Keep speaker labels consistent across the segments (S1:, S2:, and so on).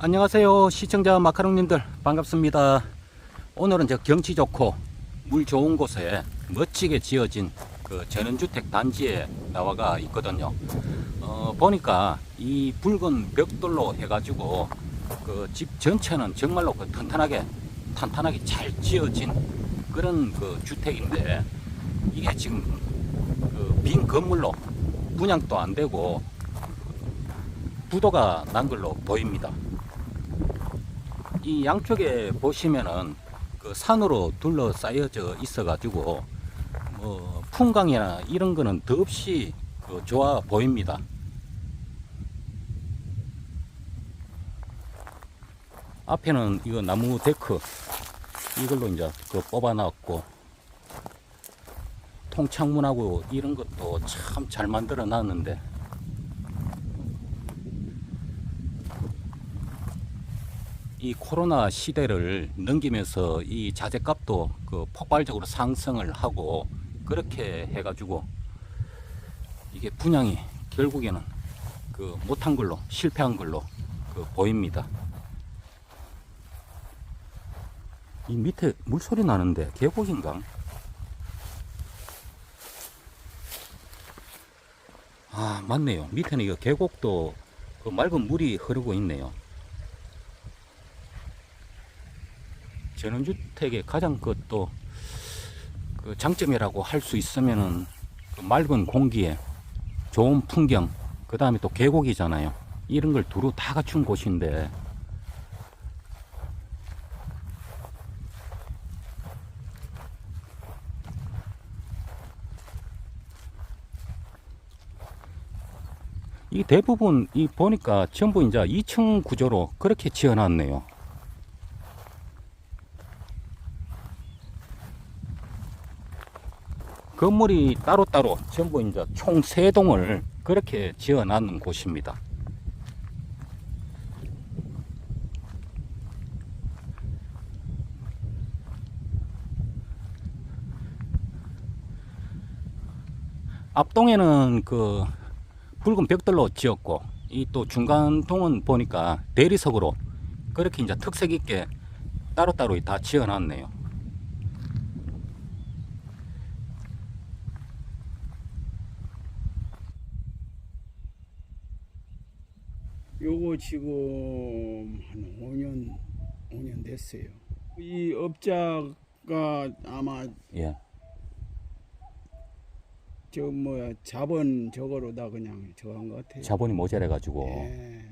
S1: 안녕하세요 시청자 마카롱님들. 반갑습니다. 오늘은 저 경치 좋고 물 좋은 곳에 멋지게 지어진 그 전원주택 단지에 나와가 있거든요. 어, 보니까 이 붉은 벽돌로 해가지고 그 집 전체는 정말로 그 튼튼하게 탄탄하게 잘 지어진 그런 그 주택인데 이게 지금 그 빈 건물로 분양도 안 되고 부도가 난 걸로 보입니다. 이 양쪽에 보시면은 그 산으로 둘러싸여져 있어가지고 뭐 풍광이나 이런 거는 더없이 그 좋아 보입니다. 앞에는 이거 나무 데크 이걸로 이제 그 뽑아놨고 통창문하고 이런 것도 참 잘 만들어 놨는데 이 코로나 시대를 넘기면서 이 자재값도 그 폭발적으로 상승을 하고 그렇게 해가지고 이게 분양이 결국에는 그 못한 걸로 실패한 걸로 그 보입니다. 이 밑에 물소리 나는데 계곡인가? 아 맞네요. 밑에는 이거 계곡도 그 맑은 물이 흐르고 있네요. 전원주택의 가장 그또 그 장점이라고 할 수 있으면은 그 맑은 공기에 좋은 풍경, 그 다음에 또 계곡이잖아요. 이런 걸 두루 다 갖춘 곳인데 이 대부분 이 보니까 전부 이제 2층 구조로 그렇게 지어놨네요. 건물이 따로따로 전부 이제 총 세 동을 그렇게 지어 놨는 곳입니다. 앞동에는 그 붉은 벽돌로 지었고 이 또 중간 동은 보니까 대리석으로 그렇게 이제 특색 있게 따로따로 다 지어 놨네요.
S2: 요거 지금 한 5년 5년 됐어요. 이 업자가 아마
S1: 예.
S2: 저 뭐야 자본 저거로 다 그냥 저한 것 같아요.
S1: 자본이 모자래 가지고
S2: 예.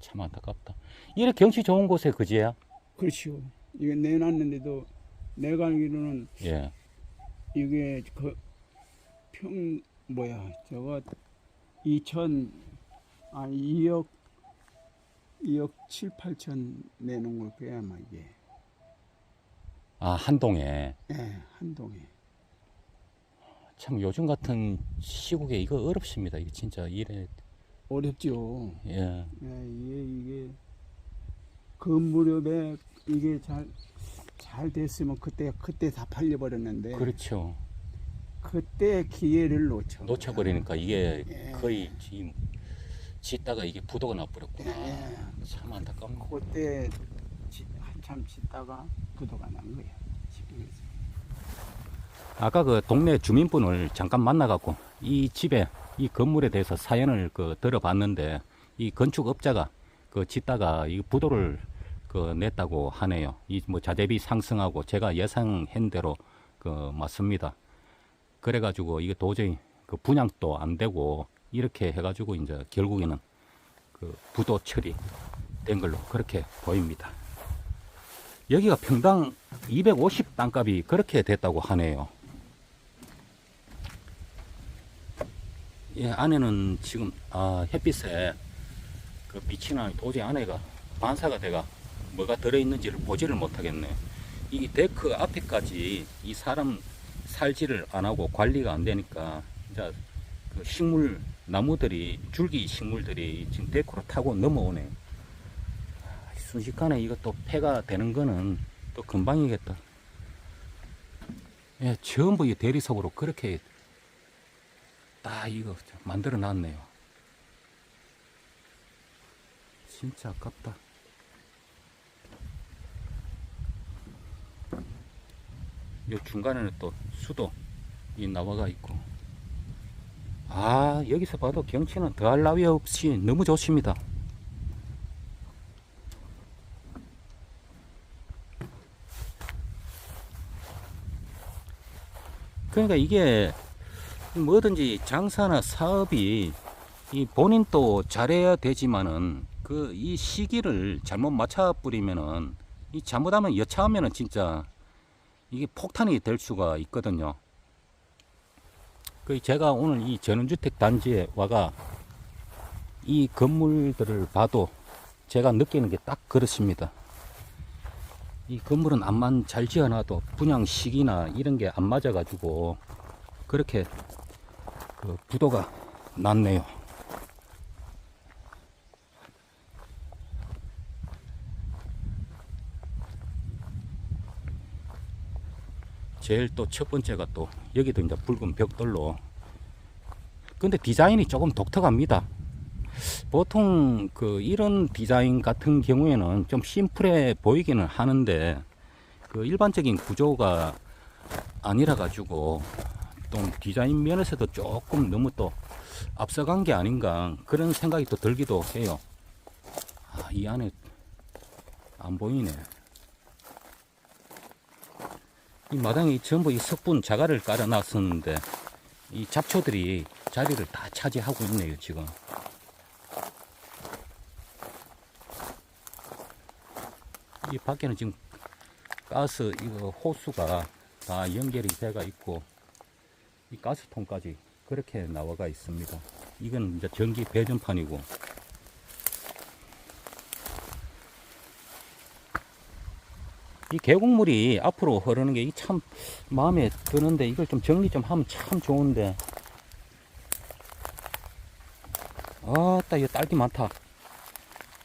S1: 참 안타깝다. 이렇게 경치 좋은 곳에 그지야?
S2: 그렇죠. 이게 내놨는데도 내가 알기로는
S1: 예.
S2: 이게 그 평 뭐야 저거 2천 아 2억 2억 7, 8천 내놓은 걸 거야 아마 이게.
S1: 아, 한동에
S2: 예, 한 동에.
S1: 참 요즘 같은 시국에 이거 어렵습니다. 이게 진짜 일에
S2: 어렵죠.
S1: 예.
S2: 예, 이게 이게 그 무렵에 이게 잘 잘 됐으면 그때 그때 다 팔려버렸는데
S1: 그렇죠.
S2: 그때 기회를 놓쳐
S1: 놓쳐 버리니까 이게
S2: 예.
S1: 거의 지금 짓다가 이게 부도가 나 버렸구나.
S2: 예.
S1: 참 안타깝네.
S2: 그때 지- 한참 짓다가 부도가 난 거야. 집에서.
S1: 아까 그 동네 주민분을 잠깐 만나갖고 이 집에 이 건물에 대해서 사연을 그 들어봤는데 이 건축업자가 그 짓다가 이 부도를 그 냈다고 하네요. 이 뭐 자재비 상승하고 제가 예상한 대로 그 맞습니다. 그래가지고 이게 도저히 그 분양도 안 되고 이렇게 해가지고 이제 결국에는 그 부도 처리 된 걸로 그렇게 보입니다. 여기가 평당 250 땅값이 그렇게 됐다고 하네요. 예, 안에는 지금 아, 햇빛에 그 빛이나 도저히 안에가 반사가 돼가 뭐가 들어있는지를 보지를 못하겠네. 이 데크 앞에까지 이 사람 살지를 안 하고 관리가 안 되니까 이제 그 식물 나무들이 줄기 식물들이 지금 데크로 타고 넘어오네. 아, 순식간에 이것도 폐가 되는 거는 또 금방이겠다. 예, 전부 이 대리석으로 그렇게 딱 이거 만들어 놨네요. 진짜 아깝다. 요 중간에는 또 수도 이 나와가 있고. 아, 여기서 봐도 경치는 더할 나위 없이 너무 좋습니다. 그러니까 이게 뭐든지 장사나 사업이 이 본인 도 잘해야 되지만은 그 이 시기를 잘못 맞춰 뿌리면은 이 잘못하면 여차하면은 진짜 이게 폭탄이 될 수가 있거든요. 그 제가 오늘 이 전원주택 단지에 와가 이 건물들을 봐도 제가 느끼는 게 딱 그렇습니다. 이 건물은 암만 잘 지어놔도 분양 시기나 이런 게 안 맞아가지고 그렇게 그 부도가 났네요. 제일 또 첫 번째가 또 여기도 이제 붉은 벽돌로 근데 디자인이 조금 독특합니다. 보통 그 이런 디자인 같은 경우에는 좀 심플해 보이기는 하는데 그 일반적인 구조가 아니라 가지고 또 디자인 면에서도 조금 너무 또 앞서간 게 아닌가 그런 생각이 또 들기도 해요. 아, 이 안에 안 보이네. 이 마당에 전부 이 석분 자갈을 깔아 놨었는데 이 잡초들이 자리를 다 차지하고 있네요, 지금. 이 밖에는 지금 가스 이거 호수가 다 연결이 돼가 있고 이 가스통까지 그렇게 나와가 있습니다. 이건 이제 전기 배전판이고 이 계곡물이 앞으로 흐르는 게 참 마음에 드는데 이걸 좀 정리 좀 하면 참 좋은데. 아따 이거 딸기 많다.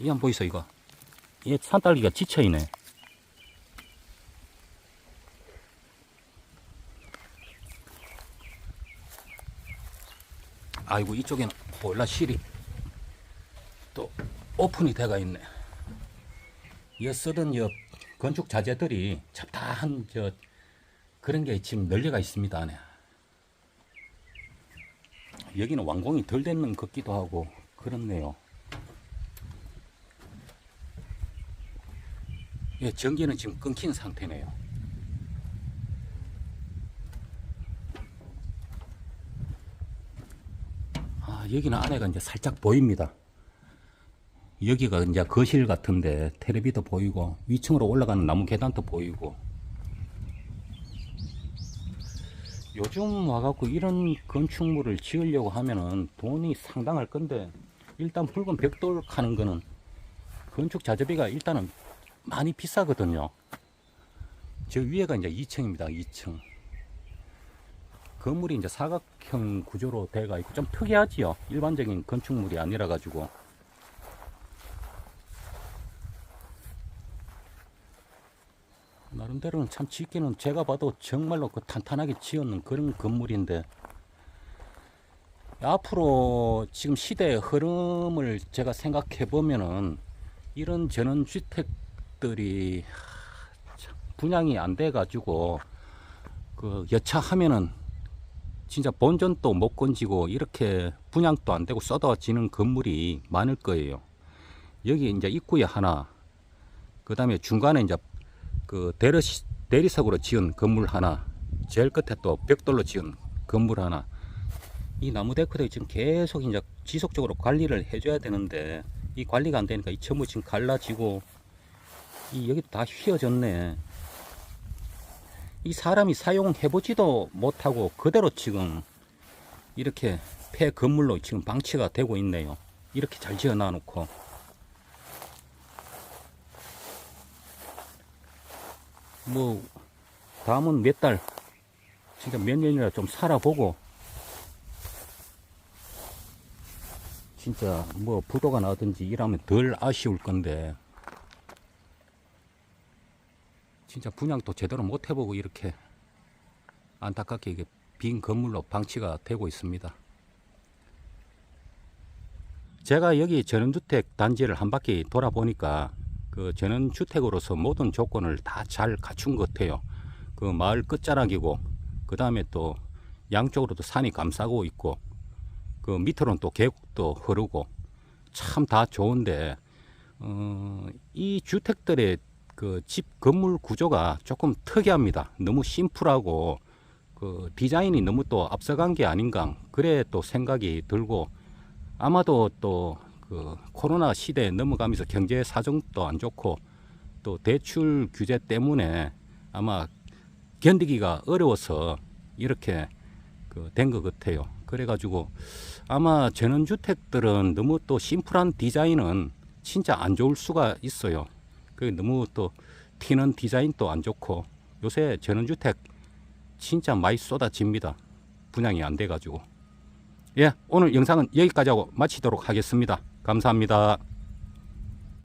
S1: 이게 안 보이소 이거. 얘 산딸기가 지쳐있네. 아이고 이쪽에는 보일러 실이 또 오픈이 돼가 있네. 이 쓰던 여 건축 자재들이 잡다한 저 그런 게 지금 널려가 있습니다 안에. 여기는 완공이 덜 됐는 것 같기도 하고 그렇네요. 예, 전기는 지금 끊긴 상태네요. 아 여기는 안에가 이제 살짝 보입니다 여기가 이제 거실 같은데 텔레비도 보이고 위층으로 올라가는 나무 계단도 보이고 요즘 와갖고 이런 건축물을 지으려고 하면은 돈이 상당할 건데 일단 붉은 벽돌 하는 거는 건축 자재비가 일단은 많이 비싸거든요. 저 위에가 이제 2층입니다. 2층. 건물이 이제 사각형 구조로 돼가 있고 좀 특이하지요. 일반적인 건축물이 아니라 가지고. 나름대로는 참 짓기는 제가 봐도 정말로 그 탄탄하게 지었는 그런 건물인데 앞으로 지금 시대의 흐름을 제가 생각해 보면은 이런 전원주택들이 참 분양이 안 돼 가지고 그 여차하면은 진짜 본전도 못 건지고 이렇게 분양도 안 되고 쏟아지는 건물이 많을 거예요. 여기 이제 입구에 하나, 그 다음에 중간에 이제 그 대리시, 대리석으로 지은 건물 하나, 제일 끝에 또 벽돌로 지은 건물 하나. 이 나무 데크들이 지금 계속 이제 지속적으로 관리를 해줘야 되는데 이 관리가 안 되니까 이 전부 지금 갈라지고 이 여기도 다 휘어졌네. 이 사람이 사용해보지도 못하고 그대로 지금 이렇게 폐 건물로 지금 방치가 되고 있네요. 이렇게 잘 지어 놔놓고. 뭐 다음은 몇 달? 진짜 몇 년이나 좀 살아보고. 진짜 뭐 부도가 나든지 이러면 덜 아쉬울 건데. 진짜 분양도 제대로 못 해보고 이렇게 안타깝게 이게 빈 건물로 방치가 되고 있습니다. 제가 여기 전원주택 단지를 한 바퀴 돌아보니까 그 전원주택으로서 모든 조건을 다 잘 갖춘 것 같아요. 그 마을 끝자락이고 그 다음에 또 양쪽으로도 산이 감싸고 있고 그 밑으로는 또 계곡도 흐르고 참 다 좋은데 어, 이 주택들의 그 집 건물 구조가 조금 특이합니다. 너무 심플하고 그 디자인이 너무 또 앞서간 게 아닌가 그래 또 생각이 들고 아마도 또 그 코로나 시대에 넘어가면서 경제 사정도 안 좋고 또 대출 규제 때문에 아마 견디기가 어려워서 이렇게 그 된 것 같아요. 그래가지고 아마 전원주택들은 너무 또 심플한 디자인은 진짜 안 좋을 수가 있어요. 그 너무 또 튀는 디자인도 안 좋고 요새 전원주택 진짜 많이 쏟아집니다. 분양이 안 돼가지고. 예, 오늘 영상은 여기까지 하고 마치도록 하겠습니다. 감사합니다.